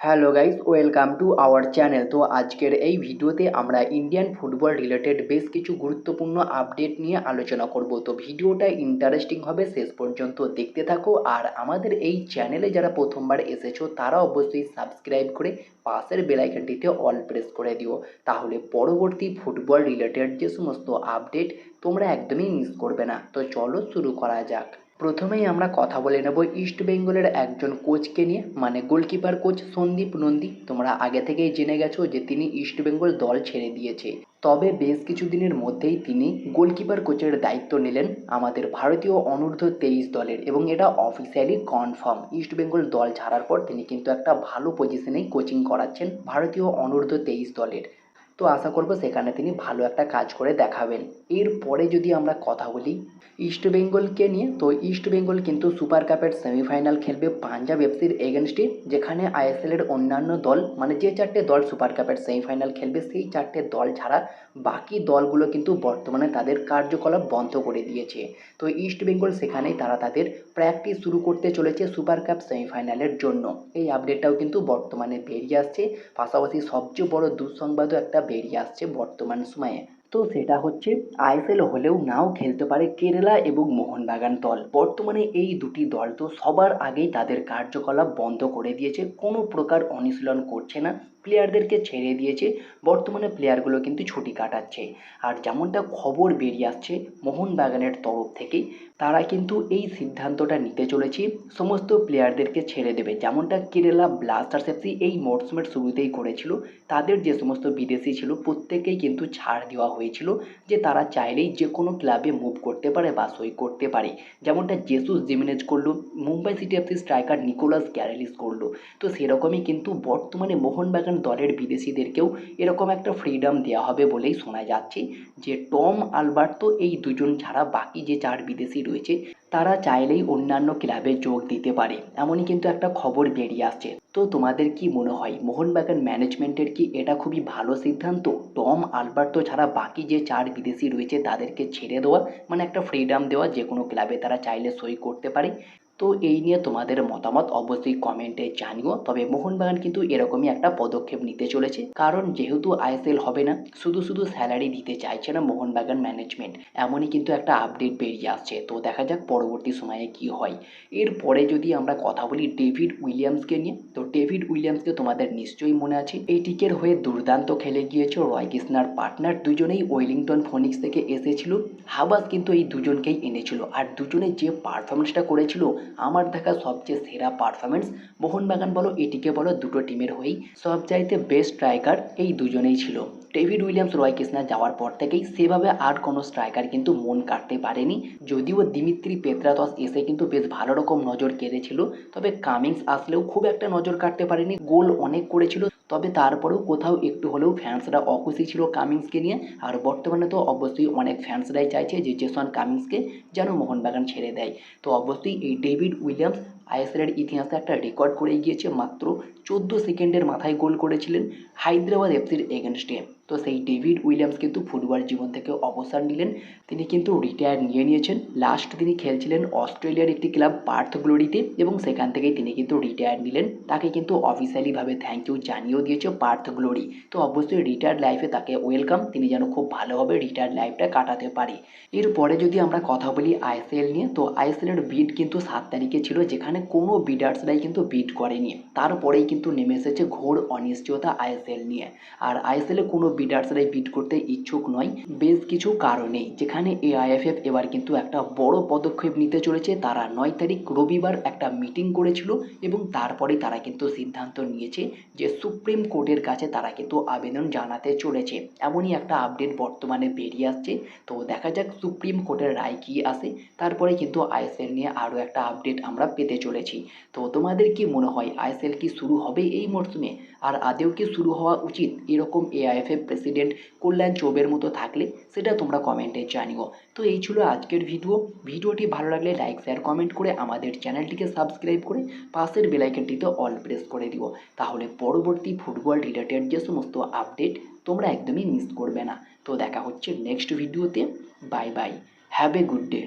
Hello guys welcome to our channel তো আজকের এই ভিডিওতে আমরা ইন্ডিয়ান ফুটবল রিলেটেড বেশ কিছু গুরুত্বপূর্ণ আপডেট নিয়ে আলোচনা করব। তো ভিডিওটা ইন্টারেস্টিং হবে, শেষ পর্যন্ত দেখতে থাকো। আর আমাদের এই চ্যানেলে যারা প্রথমবার এসেছ, তারা অবশ্যই সাবস্ক্রাইব করে পাশের বেলাইকনটিতে অল প্রেস করে দিও। তাহলে পরবর্তী ফুটবল রিলেটেড যে সমস্ত আপডেট তোমরা একদমই মিস করবে না। তো চলো শুরু করা যাক। প্রথমেই আমরা কথা বলে নেব ইস্ট বেঙ্গলের একজন কোচকে নিয়ে মানে গোলকিপার কোচ সন্দীপ নন্দী। তোমরা আগে থেকেই জেনে গেছো যে তিনি ইস্ট বেঙ্গল দল ছেড়ে দিয়েছে। তবে বেশ কিছু দিনের মধ্যেই তিনি গোলকিপার কোচের দায়িত্ব নিলেন আমাদের ভারতীয় অনূর্ধ্ব তেইশ দলের এবং এটা অফিসিয়ালি কনফার্ম ইস্ট বেঙ্গল দল ছাড়ার পর তিনি কিন্তু একটা ভালো পজিশনেই কোচিং করাচ্ছেন ভারতীয় অনূর্ধ্ব তেইশ দলের। তো আশা করব সেখানে তিনি ভালো একটা কাজ করে দেখাবেন। এরপরে যদি আমরা কথা বলি ইস্ট বেঙ্গলকে নিয়ে, তো ইস্ট বেঙ্গল কিন্তু সুপার কাপের সেমিফাইনাল খেলবে পাঞ্জাব এফসির এগেনস্টে, যেখানে আইএসএলের অন্যান্য দল মানে যে চারটে দল সুপার কাপের সেমিফাইনাল খেলবে, সেই চারটে দল ছাড়া বাকি দলগুলো কিন্তু বর্তমানে তাদের কার্যকলাপ বন্ধ করে দিয়েছে। তো ইস্ট বেঙ্গল সেখানেই তারা তাদের প্র্যাকটিস শুরু করতে চলেছে সুপার কাপ সেমিফাইনালের জন্য। এই আপডেটটাও কিন্তু বর্তমানে বেরিয়ে আসছে। পাশাপাশি সবচেয়ে বড় দুঃসংবাদও একটা বেরিয়ে আসছে বর্তমান সময়ে। তো সেটা হচ্ছে আইএসএল হলেও নাও খেলতে পারে কেরালা এবং মোহনবাগান দল। বর্তমানে এই দুটি দল তো সবার আগেই তাদের কার্যকলাপ বন্ধ করে দিয়েছে। কোনো প্রকার অনুশীলন করছে না। প্লেয়ারদেরকে ছেড়ে দিয়েছে, বর্তমানে প্লেয়ারগুলো কিন্তু ছুটি কাটাচ্ছে। আর যেমনটা খবর বেরিয়ে আসছে মোহনবাগানের তরফ থেকেই তারা কিন্তু এই সিদ্ধান্তটা নিতে চলেছে, সমস্ত প্লেয়ারদেরকে ছেড়ে দেবে। যেমনটা কেরালা ব্লাস্টার্স এফসি এই মরশুমের শুরুতেই করেছিল, তাদের যে সমস্ত বিদেশি ছিল প্রত্যেকেই কিন্তু ছাড় দেওয়া হয়েছিল যে তারা চাইলেই যে কোনো ক্লাবে মুভ করতে পারে বা সই করতে পারে। যেমনটা জেসুস জিমিনেজ করল, Mumbai City FC striker Nikolaos Karelis করল। তো সেরকমই কিন্তু বর্তমানে মোহনবাগান দলের বিদেশিদেরকেও এরকম একটা ফ্রিডম দেওয়া হবে বলেই শোনা যাচ্ছে যে টম, আলবার্তো এই দুজন ছাড়া বাকি যে চার বিদেশি রয়েছে, তারা চাইলেই অন্যান্য ক্লাবে যোগ দিতে পারে। এমনই কিন্তু একটা খবর বেরিয়ে আসছে। তো তোমাদের কি মনে হয়, মোহনবাগান ম্যানেজমেন্টের কি এটা খুবই ভালো সিদ্ধান্ত? টম, আলবার্তো ছাড়া বাকি যে চার বিদেশি রয়েছে, তাদেরকে ছেড়ে দেওয়া? মানে একটা ফ্রিডম দেওয়া যে কোনো ক্লাবে তারা চাইলে সই করতে পারে। তো এই নিয়ে তোমাদের মতামত অবশ্যই কমেন্টে জানিও। তবে মোহনবাগান কিন্তু এরকমই একটা পদক্ষেপ নিতে চলেছে। কারণ যেহেতু আইএসএল হবে না, শুধু শুধু স্যালারি দিতে চাইছে না মোহনবাগান ম্যানেজমেন্ট এমনই কিন্তু একটা আপডেট বেরিয়ে আসছে। তো দেখা যাক পরবর্তী সময়ে কি হয়। এরপরে যদি আমরা কথা বলি ডেভিড উইলিয়ামসকে নিয়ে, তো ডেভিড উইলিয়ামসকে তোমাদের নিশ্চয়ই মনে আছে? এই টিকের হয়ে দুর্দান্ত খেলে গিয়েছে রয় কৃষ্ণার পার্টনার। দুজনেই ওয়েলিংটন ফোনিক্স থেকে এসেছিল। হাবাস কিন্তু এই দুজনকেই এনেছিল। আর দুজনে যে পারফরমেন্সটা করেছিল আমার দেখা সবচেয়ে সেরা পারফরমেন্স মোহনবাগান বলো, এটিকে বলো, দুটো টিমের হয়েই। সব চাইতে বেস্ট স্ট্রাইকার এই দুজনেই ছিল। ডেভিড উইলিয়ামস রয় কৃষ্ণা যাওয়ার পর থেকেই সেভাবে আর কোনো স্ট্রাইকার কিন্তু মন কাটতে পারেনি। যদিও দিমিত্রি পেত্রাতস এসে কিন্তু বেশ ভালো রকম নজর কেড়েছিল, তবে কামিংস আসলেও খুব একটা নজর কাটতে পারেনি। গোল অনেক করেছিল, তবে তারপরেও কোথাও একটু হলেও ফ্যান্সরা অখুশি ছিল কামিংসকে নিয়ে, আর বর্তমানে তো অবশ্যই অনেক ফ্যান্সরাই চাইছে যে জেসন কামিংসকে যেন মোহনবাগান ছেড়ে দেয়। তো অবশ্যই এই ডেভিড উইলিয়ামস আইএসএলের ইতিহাসে একটা রেকর্ড করে গিয়েছে, মাত্র চোদ্দ সেকেন্ডের মাথায় গোল করেছিলেন হায়দ্রাবাদ এফসির এগেনস্টে। তো সেই ডেভিড উইলিয়ামস কিন্তু ফুটবল জীবন থেকে অবসর নিলেন। তিনি কিন্তু রিটায়ার নিয়ে নিয়েছেন। লাস্ট তিনি খেলছিলেন অস্ট্রেলিয়ার একটি ক্লাব পার্থ গ্লোরিতে এবং সেখান থেকেই তিনি কিন্তু রিটায়ার নিলেন। তাকে কিন্তু অফিসিয়ালিভাবে থ্যাংক ইউ জানিয়েও দিয়েছে পার্থ গ্লোরি। তো অবশ্যই রিটায়ার্ড লাইফে তাকে ওয়েলকাম তিনি যেন খুব ভালোভাবে রিটায়ার্ড লাইফটা কাটাতে পারে। এরপরে যদি আমরা কথা বলি আইএসএল নিয়ে, তো আইএসএলের বিড কিন্তু সাত তারিখে ছিল, যেখানে কোনো বিডার্সরাই কিন্তু বিড করেনি। তারপরেই কিন্তু নেমে এসেছে ঘোর অনিশ্চয়তা আইএসএল নিয়ে। আর আইএসএলে কোনো বিডার্সরাই বিড করতে ইচ্ছুক নয়, বেশ কিছু কারণে যেখানে এআইএফএফ এবার কিন্তু একটা বড় পদক্ষেপ নিতে চলেছে। তারা নয় তারিখ রবিবার একটা মিটিং করেছিল এবং তারপরেই তারা কিন্তু সিদ্ধান্ত নিয়েছে যে সুপ্রিম কোর্টের কাছে তারা কিন্তু আবেদন জানাতে চলেছে। এমনই একটা আপডেট বর্তমানে বেরিয়ে আসছে। তো দেখা যাক সুপ্রিম কোর্টের রায় কী আসে। তারপরে কিন্তু আইএসএল নিয়ে আরও একটা আপডেট আমরা পেতে চলেছি। তো তোমাদের কি মনে হয়, আইএসএল কি শুরু হবে এই মরশুমে আর আদেও কি শুরু হওয়া উচিত এরকম এআইএফএফ প্রেসিডেন্ট কল্যাণ চৌবের মতো থাকলে? সেটা তোমরা কমেন্টে জানিও। তো এই ছিল আজকের ভিডিও। ভিডিওটি ভালো লাগলে লাইক, শেয়ার, কমেন্ট করে আমাদের চ্যানেলটিকে সাবস্ক্রাইব করে পাশের বেলাইকনটিতে অল প্রেস করে দিও। তাহলে পরবর্তী ফুটবল রিলেটেড যে সমস্ত আপডেট তোমরা একদমই মিস করবে না। তো দেখা হচ্ছে নেক্সট ভিডিওতে। Bye bye. Have a good day.